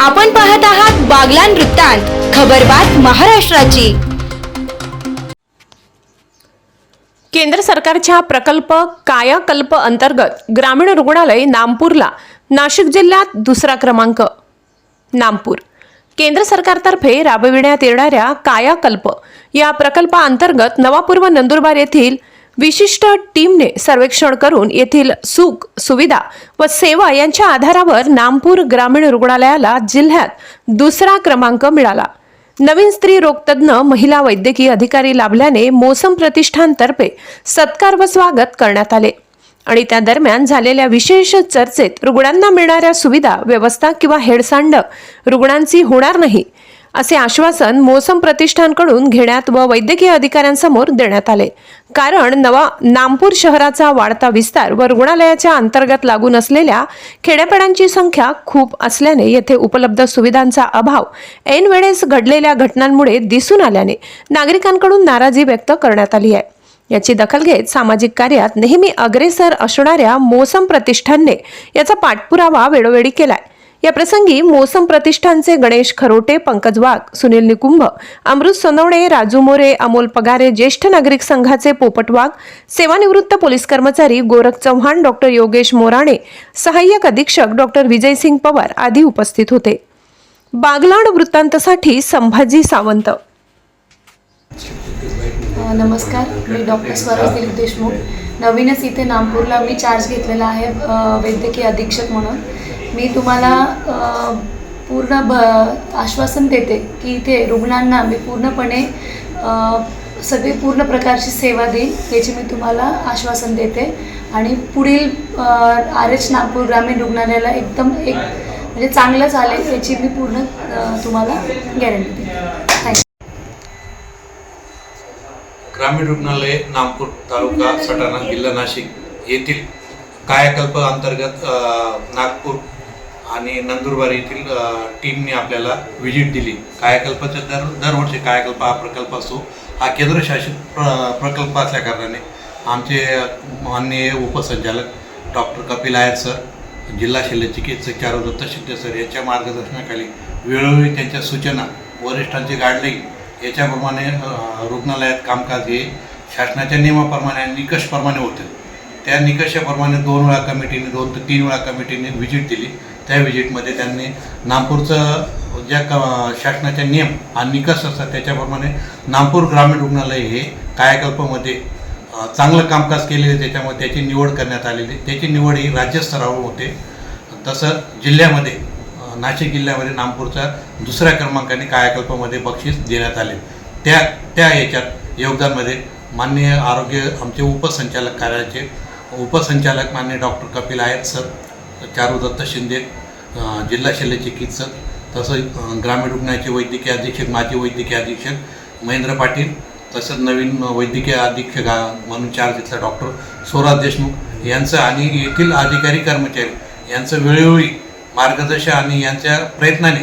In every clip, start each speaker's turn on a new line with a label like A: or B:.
A: आपण पाहत आहात बागलान वृत्तांत खबरबात महाराष्ट्राची.
B: केंद्र सरकारच्या प्रकल्प कायाकल्प अंतर्गत ग्रामीण रुग्णालय नामपूरला नाशिक जिल्ह्यात दुसरा क्रमांक नामपूर. केंद्र सरकारतर्फे राबविण्यात येणाऱ्या कायाकल्प या प्रकल्पाअंतर्गत नवापूर्व नंदुरबार येथील विशिष्ट टीमने सर्वेक्षण करून येथील सुख सुविधा व सेवा यांच्या आधारावर नामपूर ग्रामीण रुग्णालयाला जिल्ह्यात दुसरा क्रमांक मिळाला. नवीन स्त्री रोगतज्ञ महिला वैद्यकीय अधिकारी लाभल्याने मोसम प्रतिष्ठानतर्फे सत्कार व स्वागत करण्यात आले आणि त्या दरम्यान झालेल्या विशेष चर्चेत रुग्णांना मिळणाऱ्या सुविधा व्यवस्था किंवा हेडसांड रुग्णांची होणार नाही असे आश्वासन मोसम प्रतिष्ठानकडून घेण्यात व वैद्यकीय अधिकाऱ्यांसमोर देण्यात आले. कारण नवा नामपूर शहराचा वाढता विस्तार व रुग्णालयाच्या अंतर्गत लागून असलेल्या खेड्यापाड्यांची संख्या खूप असल्याने येथे उपलब्ध सुविधांचा अभाव ऐन वेळेस घडलेल्या घटनांमुळे दिसून आल्याने नागरिकांकडून नाराजी व्यक्त करण्यात आली आहे. याची दखल घेत सामाजिक कार्यात नेहमी अग्रेसर असणाऱ्या मोसम प्रतिष्ठानने याचा पाठपुरावा वेळोवेळी केलाय. या प्रसंगी मोसम प्रतिष्ठानचे गणेश खरोटे पंकज वाघ सुनील निकुंभ अमृत सोनवणे राजू मोरे अमोल पगारे ज्येष्ठ नागरिक संघाचे पोपट वाघ सेवानिवृत्त पोलीस कर्मचारी गोरख चव्हाण डॉक्टर योगेश मोराणे सहाय्यक अधीक्षक डॉक्टर विजयसिंग पवार आदी उपस्थित होते. बागलाण वृत्तांतसाठी संभाजी सावंत.
C: नमस्कार. मी डॉक्टर स्वराज दिलीप देशमुख. नवीनच इथे नामपूरला मी चार्ज घेतलेला आहे वैद्यकीय अधीक्षक म्हणून. मी तुम्हाला पूर्ण ब आश्वासन देते की इथे रुग्णांना मी पूर्णपणे सगळी पूर्ण प्रकारची सेवा देईन याची मी तुम्हाला आश्वासन देते. आणि पुढील आर एच नागपूर ग्रामीण रुग्णालयाला एकदम एक म्हणजे चांगलं चालेल याची मी पूर्ण तुम्हाला गॅरंटी देते. थँक्यू
D: ग्रामीण रुग्णालय नागपूर तालुका सटाणा जिल्हा नाशिक येथील कायाकल्प अंतर्गत नागपूर आणि नंदुरबार येथील टीमने आपल्याला व्हिजिट दिली. कायाकल्पाच्या दर दरवर्षी कायाकल्प हा प्रकल्प असो हा केंद्रशासित प्र प्रकल्प असल्याकारणाने आमचे माननीय उपसंचालक डॉक्टर कपिल आयर सर जिल्हा शल्य चिकित्सक चारुदत्त शिंदे सर यांच्या मार्गदर्शनाखाली वेळोवेळी त्यांच्या सूचना वरिष्ठांची गाईडलाईन याच्याप्रमाणे रुग्णालयात कामकाज हे शासनाच्या नियमाप्रमाणे आणि निकषप्रमाणे होते. त्या निकषाप्रमाणे दोन वेळा कमिटीने दोन ते तीन वेळा कमिटीने व्हिजिट दिली. त्या व्हिजिटमध्ये त्यांनी नागपूरचं ज्या क शासनाचे नियम आणि निकष असतात त्याच्याप्रमाणे नागपूर ग्रामीण रुग्णालय हे कायाकल्पामध्ये चांगलं कामकाज केलेले त्याच्यामध्ये त्याची निवड करण्यात आलेली. त्याची निवड ही राज्यस्तरावर होते. तसं जिल्ह्यामध्ये नाशिक जिल्ह्यामध्ये नागपूरचा दुसऱ्या क्रमांकाने कायाकल्पामध्ये बक्षीस देण्यात आले. त्या त्या याच्यात योगदानमध्ये माननीय आरोग्य आमचे उपसंचालक कार्यालयाचे उपसंचालक माननीय डॉक्टर कपिल आयत सर चारुदत्त शिंदे जिल्हा शल्य चिकित्सक तसंच ग्रामीण रुग्णाचे वैद्यकीय अधीक्षक माजी वैद्यकीय अधीक्षक महेंद्र पाटील तसंच नवीन वैद्यकीय अधीक्षक म्हणून चार्ज घेतला डॉक्टर स्वराज देशमुख यांचं आणि येथील अधिकारी कर्मचारी यांचं वेळोवेळी मार्गदर्शन आणि यांच्या प्रयत्नाने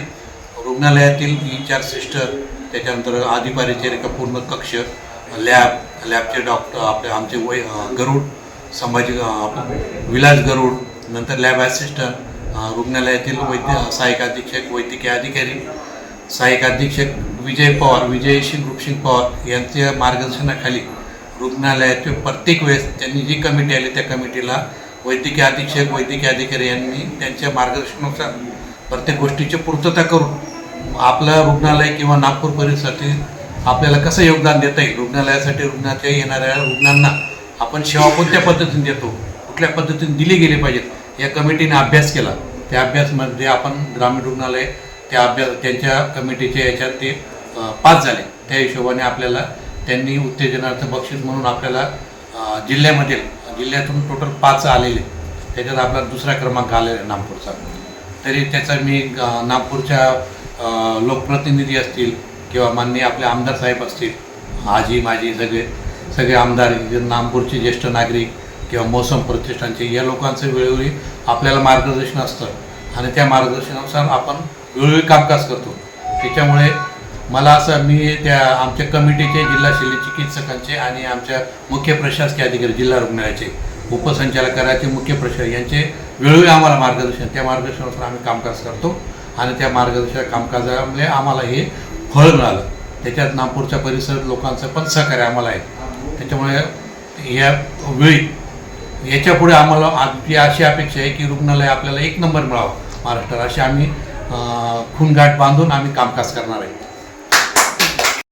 D: रुग्णालयातील इन्चार्ज सिस्टर त्याच्यानंतर अधिपरिचारिका पूर्ण कक्ष लॅब लॅबचे डॉक्टर आपले आमचे वै गरुड संभाजी विलास गरुड नंतर लॅब ॲसिस्टंट रुग्णालयातील वैद्य सहाय्यक अधीक्षक वैद्यकीय अधिकारी सहाय्यक अधीक्षक विजय पवार विजय सिंग रुपसिंग पवार यांच्या मार्गदर्शनाखाली रुग्णालयाचे प्रत्येक वेळेस त्यांनी जी कमिटी आली त्या कमिटीला वैद्यकीय अधीक्षक वैद्यकीय अधिकारी यांनी त्यांच्या मार्गदर्शनानुसार प्रत्येक गोष्टीची पूर्तता करून आपलं रुग्णालय किंवा नागपूर परिसरातील आपल्याला कसं योगदान देता येईल? रुग्णालयासाठी रुग्णाच्या येणाऱ्या रुग्णांना आपण सेवा कोणत्या पद्धतीने देतो? कुठल्या पद्धतीने दिली गेली पाहिजेत? या कमिटीने अभ्यास केला. त्या अभ्यासमध्ये म्हणजे आपण ग्रामीण रुग्णालय त्या अभ्यास त्यांच्या कमिटीच्या याच्यात ते पास झाले. त्या हिशोबाने आपल्याला त्यांनी उत्तेजनार्थ बक्षीस म्हणून आपल्याला जिल्ह्यामध्ये जिल्ह्यामधील जिल्ह्यातून टोटल पाच आलेले. त्याच्यात आपला दुसरा क्रमांक आलेला आहे नागपूरचा. तरी त्याचा मी नागपूरच्या लोकप्रतिनिधी असतील किंवा माननीय आपले आमदार साहेब असतील आजी माजी सगळे सगळे आमदार नामपूरचे नागपूरचे ज्येष्ठ नागरिक किंवा मोसम प्रतिष्ठानचे या लोकांचं वेळोवेळी आपल्याला मार्गदर्शन असतं. आणि त्या मार्गदर्शनानुसार आपण वेळोवेळी कामकाज करतो. त्याच्यामुळे मला असं मी त्या आमच्या कमिटीचे जिल्हा शल्य चिकित्सकांचे आणि आमच्या मुख्य प्रशासकीय अधिकारी जिल्हा रुग्णालयाचे उपसंचालकाचे मुख्य प्रशासक यांचे वेळोवेळी आम्हाला मार्गदर्शन त्या मार्गदर्शनानुसार आम्ही कामकाज करतो. आणि त्या मार्गदर्शक कामकाजामुळे आम्हाला हे फळ मिळालं. त्याच्यात नागपूरच्या परिसर लोकांचं पण सहकार्य आम्हाला आहे. त्याच्यामुळे या वेळी याच्यापुढे आम्हाला आमची अशी अपेक्षा आहे की रुग्णालय आपल्याला एक नंबर मिळावं महाराष्ट्रात. अशी आम्ही अं, खूनगाठ बांधून आम्ही कामकाज करणार आहे.